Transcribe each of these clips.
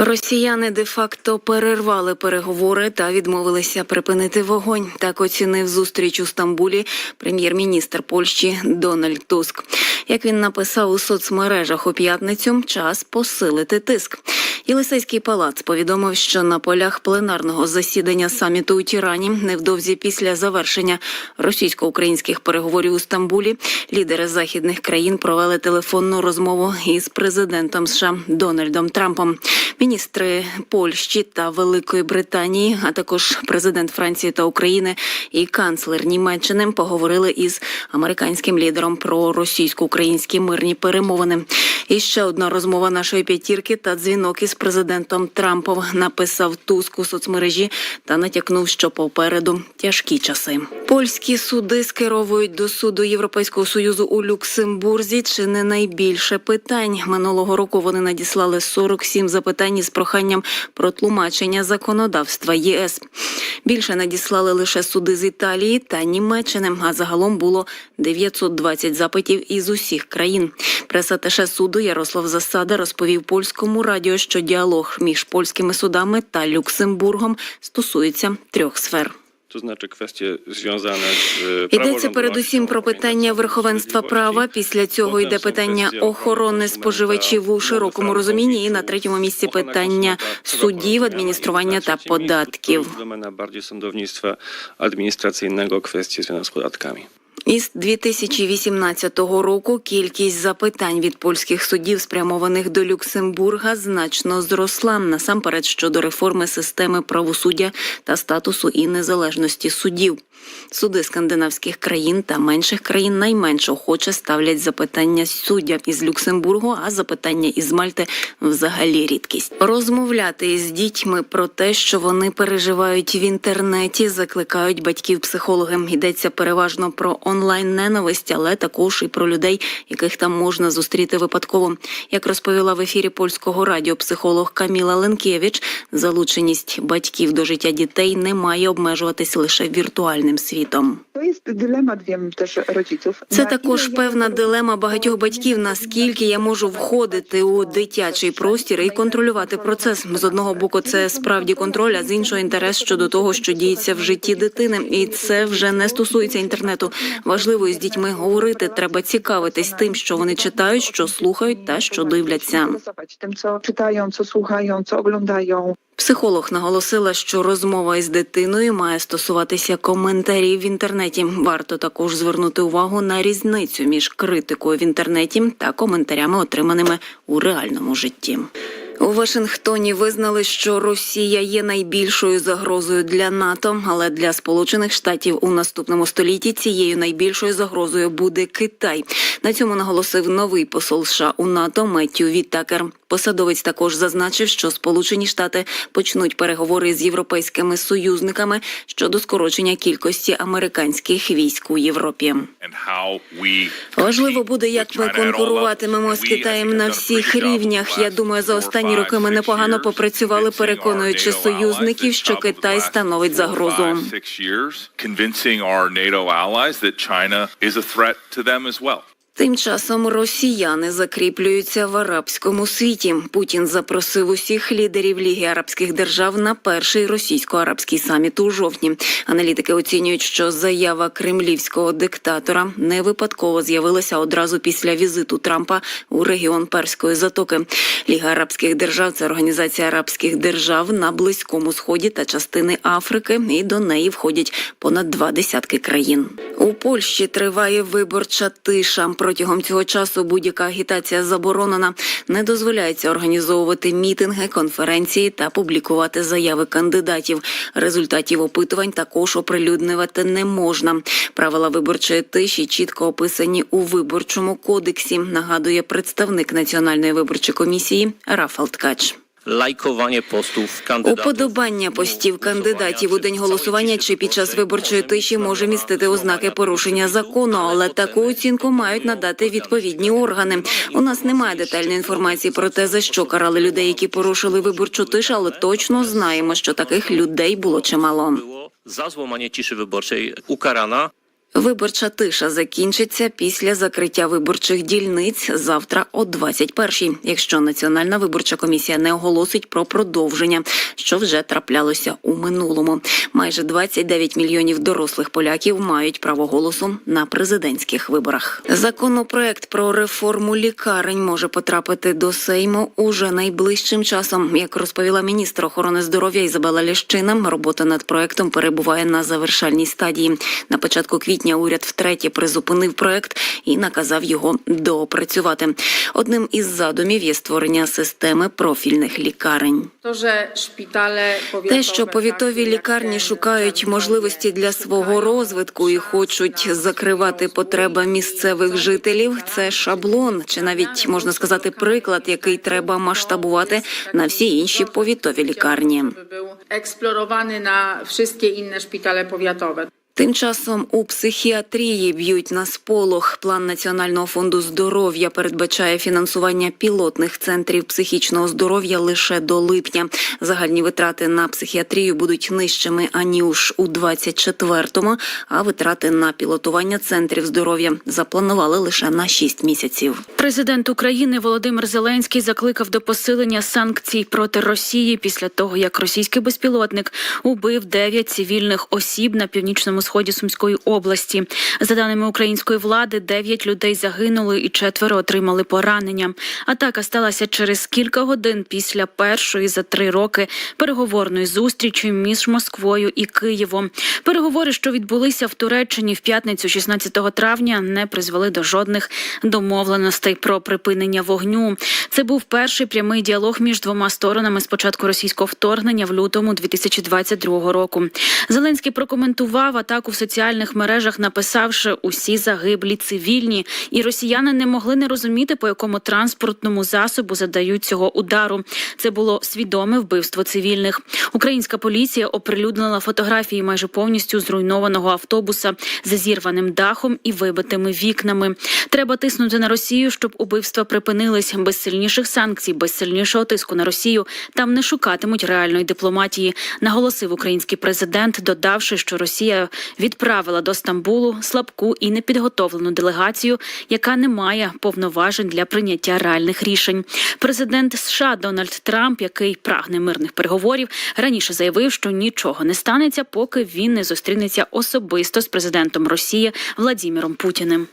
Росіяни де-факто перервали переговори та відмовилися припинити вогонь. Так оцінив зустріч у Стамбулі прем'єр-міністр Польщі Дональд Туск. Як він написав у соцмережах у п'ятницю, час посилити тиск. Єлисейський палац повідомив, що на полях пленарного засідання саміту у Тірані невдовзі після завершення російсько-українських переговорів у Стамбулі лідери західних країн провели телефонну розмову із президентом США Дональдом Трампом. Міністри Польщі та Великої Британії, а також президент Франції та України і канцлер Німеччини поговорили із американським лідером про російсько-українські мирні перемовини. І ще одна розмова нашої п'ятірки та дзвінок із президентом Трампом написав Туск у соцмережі та натякнув, що попереду тяжкі часи. Польські суди скеровують до суду Європейського союзу у Люксембурзі. Чи не найбільше питань минулого року вони надіслали 47 запитань із проханням про тлумачення законодавства ЄС. Більше надіслали лише суди з Італії та Німеччини. А загалом було 920 запитів із усіх країн. Пресатеше суду Ярослав Засада розповів польському радіо, що діалог між польськими судами та Люксембургом стосується трьох сфер. To znaczy kwestie związane z e, Йдеться передусім про питання верховенства права. Після цього йде питання охорони споживачів у широкому розумінні. І на третьому місці питання судів, адміністрування та податків. Домена барді судовництва адміністраційного квесті зв'язана з podatkami. Із 2018 року кількість запитань від польських судів, спрямованих до Люксембурга, значно зросла насамперед щодо реформи системи правосуддя та статусу і незалежності судів. Суди скандинавських країн та менших країн найменш охоче ставлять запитання суддям із Люксембургу, а запитання із Мальти взагалі рідкість. Розмовляти із дітьми про те, що вони переживають в інтернеті, закликають батьків-психологи. Йдеться переважно про онлайн ненависть, але також і про людей, яких там можна зустріти випадково. Як розповіла в ефірі польського радіо психолог Каміла Ленкевич, залученість батьків до життя дітей не має обмежуватись лише віртуальним світом. Wiem, też. Це також певна дилема багатьох батьків. Наскільки я можу входити у дитячий простір і контролювати процес? З одного боку, це справді контроль, а з іншого інтерес щодо того, що діється в житті дитини, і це вже не стосується інтернету. Важливо із дітьми говорити. Треба цікавитись тим, що вони читають, що слухають та що дивляться. tym, co czytają, co słuchają, co oglądają. Психолог наголосила, що розмова із дитиною має стосуватися коментарів в інтернеті. Варто також звернути увагу на різницю між критикою в інтернеті та коментарями, отриманими у реальному житті. У Вашингтоні визнали, що Росія є найбільшою загрозою для НАТО, але для Сполучених Штатів у наступному столітті цією найбільшою загрозою буде Китай. На цьому наголосив новий посол США у НАТО Меттю Віттакер. Посадовець також зазначив, що Сполучені Штати почнуть переговори з європейськими союзниками щодо скорочення кількості американських військ у Європі. Важливо буде, як ми конкуруватимемо з Китаєм на всіх рівнях. Я думаю, за останні роки ми непогано попрацювали, переконуючи союзників, що Китай становить загрозу. Convincing our NATO allies that China is a threat to them as well. Тим часом росіяни закріплюються в арабському світі. Путін запросив усіх лідерів Ліги арабських держав на перший російсько-арабський саміт у жовтні. Аналітики оцінюють, що заява кремлівського диктатора не випадково з'явилася одразу після візиту Трампа у регіон Перської затоки. Ліга арабських держав це організація арабських держав на близькому сході та частини Африки, і до неї входять понад два десятки країн. У Польщі триває виборча тиша. Протягом цього часу будь-яка агітація заборонена. Не дозволяється організовувати мітинги, конференції та публікувати заяви кандидатів. Результатів опитувань також оприлюднювати не можна. Правила виборчої тиші чітко описані у виборчому кодексі. Нагадує представник національної виборчої комісії Рафал Ткач. Лайкування постів кандидатів. Уподобання постів кандидатів у день голосування чи під час виборчої тиші може містити ознаки порушення закону, але таку оцінку мають надати відповідні органи. У нас немає детальної інформації про те, за що карали людей, які порушили виборчу тишу, але точно знаємо, що таких людей було чимало. Za złamanie ciszy wyborczej ukarana Виборча тиша закінчиться після закриття виборчих дільниць завтра о 21-й, якщо Національна виборча комісія не оголосить про продовження, що вже траплялося у минулому. Майже 29 мільйонів дорослих поляків мають право голосу на президентських виборах. Законопроект про реформу лікарень може потрапити до Сейму уже найближчим часом. Як розповіла міністр охорони здоров'я Ізабела Ліщина, робота над проектом перебуває на завершальній стадії. На початку квітня уряд втретє призупинив проект і наказав його доопрацювати. Одним із задумів є створення системи профільних лікарень. Те, що повітові лікарні шукають можливості для свого розвитку і хочуть закривати потреби місцевих жителів, це шаблон, чи навіть можна сказати приклад, який треба масштабувати на всі інші повітові лікарні. eksplorowany na wszystkie inne szpitale powiatowe. Тим часом у психіатрії б'ють на сполох. План Національного фонду здоров'я передбачає фінансування пілотних центрів психічного здоров'я лише до липня. Загальні витрати на психіатрію будуть нижчими аніж у 24-му, а витрати на пілотування центрів здоров'я запланували лише на 6 місяців. Президент України Володимир Зеленський закликав до посилення санкцій проти Росії після того, як російський безпілотник убив дев'ять цивільних осіб на північному сході Сумської області. За даними української влади, дев'ять людей загинули і четверо отримали поранення. Атака сталася через кілька годин після першої за три роки переговорної зустрічі між Москвою і Києвом. Переговори, що відбулися в Туреччині в п'ятницю, 16 травня, не призвели до жодних домовленостей про припинення вогню. Це був перший прямий діалог між двома сторонами з початку російського вторгнення в лютому 2022 року. Зеленський прокоментував атаку в соціальних мережах, написавши усі загиблі цивільні, і росіяни не могли не розуміти, по якому транспортному засобу задають цього удару. Це було свідоме вбивство цивільних. Українська поліція оприлюднила фотографії майже повністю зруйнованого автобуса з зірваним дахом і вибитими вікнами. Треба тиснути на Росію, щоб убивства припинились без сильніших санкцій, без сильнішого тиску на Росію. Там не шукатимуть реальної дипломатії. Наголосив український президент, додавши, що Росія відправила до Стамбулу слабку і непідготовлену делегацію, яка не має повноважень для прийняття реальних рішень. Президент США Дональд Трамп, який прагне мирних переговорів, раніше заявив, що нічого не станеться, поки він не зустрінеться особисто з президентом Росії Владіміром Путіним.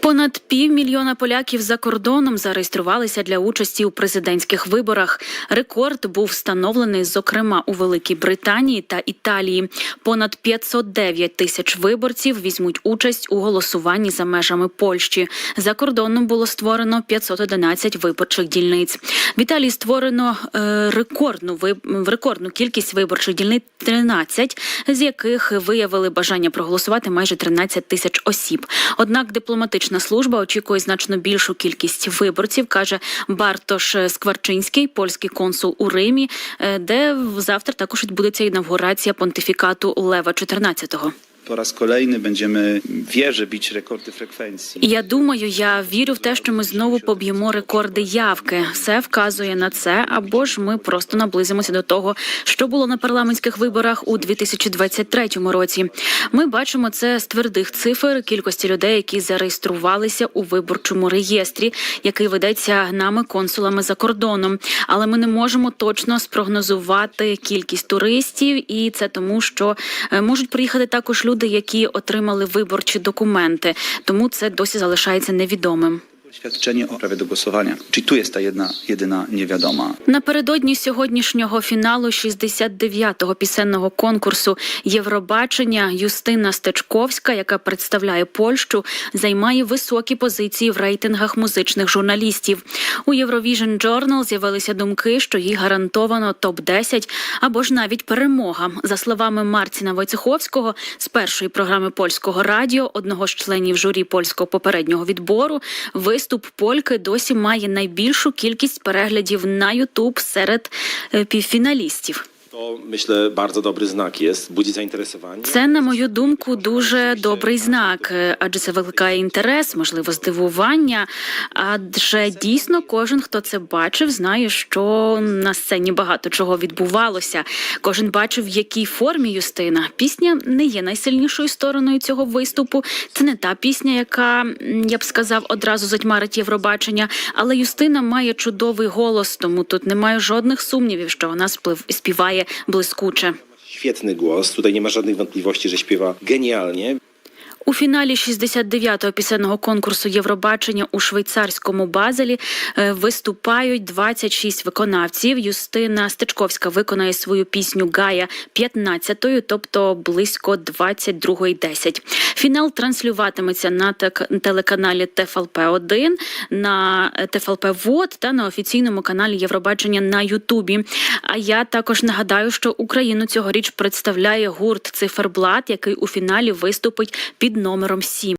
Понад півмільйона поляків за кордоном зареєструвалися для участі у президентських виборах. Рекорд був встановлений, зокрема у Великій Британії та Італії. Понад 509 тисяч виборців візьмуть участь у голосуванні за межами Польщі. За кордоном було створено 511 виборчих дільниць. В Італії створено е, рекордну виб- рекордну кількість виборчих дільниць 13, з яких виявили бажання проголосувати майже 13 тисяч осіб. Однак дипломатична служба очікує значно більшу кількість виборців, каже Бартош Скварчинський, польський консул у Римі, е, де завтра також відбудеться інавгурація понтифікату Лева XIV. Po raz kolejny będziemy wierzę bić rekordy frekwencji. Я думаю, я вірю в те, що ми знову поб'ємо рекорди явки. Все вказує на це, або ж ми просто наблизимося до того, що було на парламентських виборах у 2023 році. Ми бачимо це з твердих цифр кількості людей, які зареєструвалися у виборчому реєстрі, який ведеться нами консулами за кордоном. Але ми не можемо точно спрогнозувати кількість туристів, і це тому, що е, можуть приїхати також люди, які отримали виборчі документи. Тому це досі залишається невідомим. Świadczenie o prawie do głosowania. Czyli tu jest ta jedna, jedyna niewiadoma. Напередодні сьогоднішнього фіналу 69-го пісенного конкурсу Євробачення Юстина Стечковська, яка представляє Польщу, займає високі позиції в рейтингах музичних журналістів. У Eurovision Journal з'явилися думки, що їй гарантовано топ 10 або ж навіть перемога. За словами Марціна Войцеховського з першої програми польського радіо, одного з членів журі польського попереднього відбору, виступ польки досі має найбільшу кількість переглядів на Ютуб серед е, півфіналістів. To myślę bardzo dobry znak jest, budzi zainteresowanie. Це, на мою думку, дуже добрий знак, адже це викликає інтерес, можливо, здивування. Адже дійсно кожен, хто це бачив, знає, що на сцені багато чого відбувалося. Кожен бачив, в якій формі Юстина. Пісня не є найсильнішою стороною цього виступу. Це не та пісня, яка я б сказав одразу затьмарить Євробачення. Але Юстина має чудовий голос, тому тут немає жодних сумнівів, що вона сплив співає блискуче. Świetny głos, tutaj nie ma żadnych wątpliwości, że śpiewa genialnie. У фіналі 69-го пісенного конкурсу Євробачення у швейцарському Базелі е, виступають 26 виконавців. Юстина Стечковська виконає свою пісню Гая 15-ю, тобто близько 22.10. Фінал транслюватиметься на телеканалі ТФЛП 1 на е, ТФЛП ВОД та на офіційному каналі Євробачення на Ютубі. А я також нагадаю, що Україну цьогоріч представляє гурт Циферблат, який у фіналі виступить під номером 7.